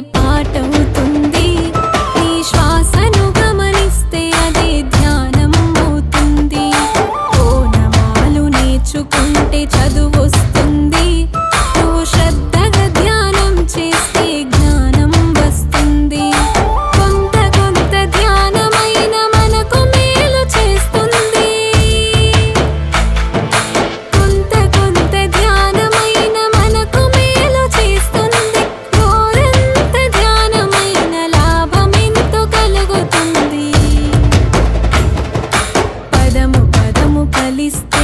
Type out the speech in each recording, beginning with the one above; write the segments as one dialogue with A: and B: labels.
A: పాటవుతుంది. feliz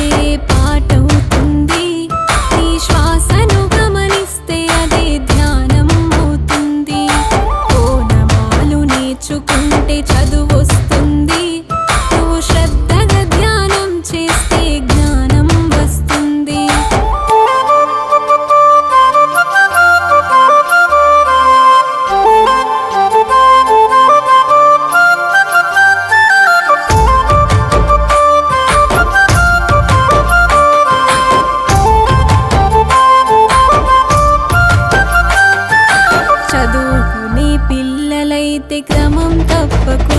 A: క్రమం తప్పకు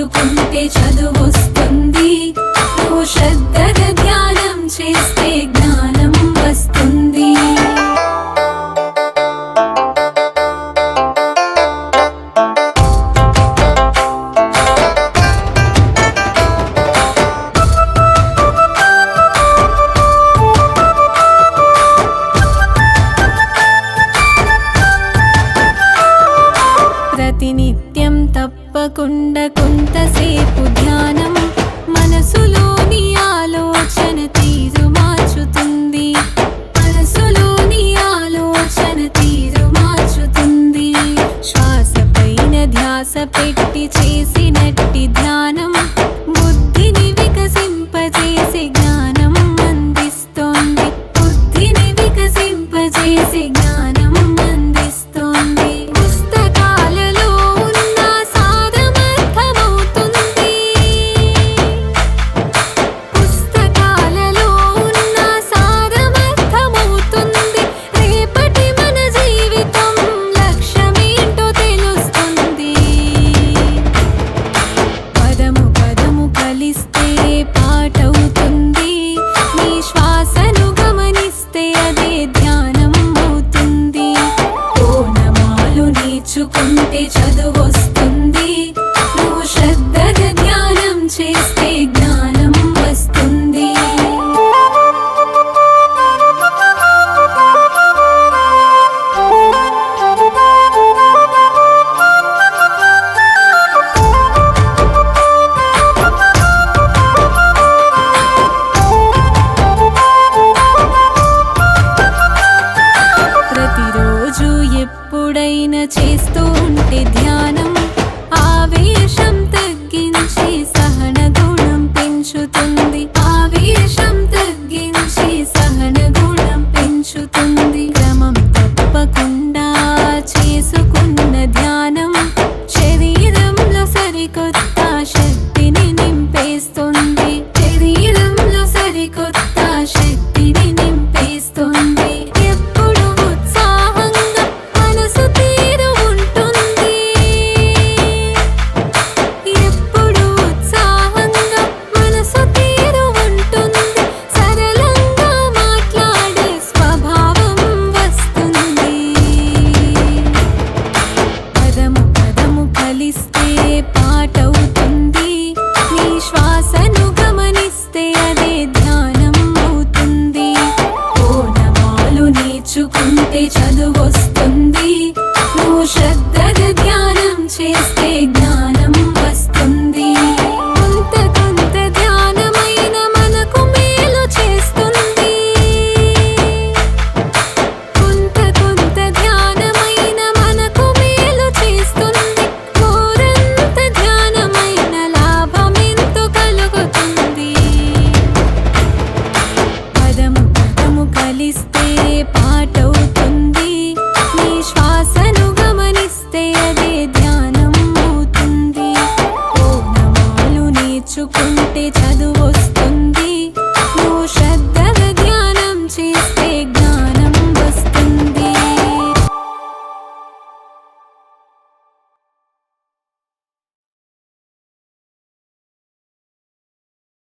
A: మార్చుకుంటే చదువు తప్పకుండా కొంతసేపు ధ్యానం అన్న ధ్యానం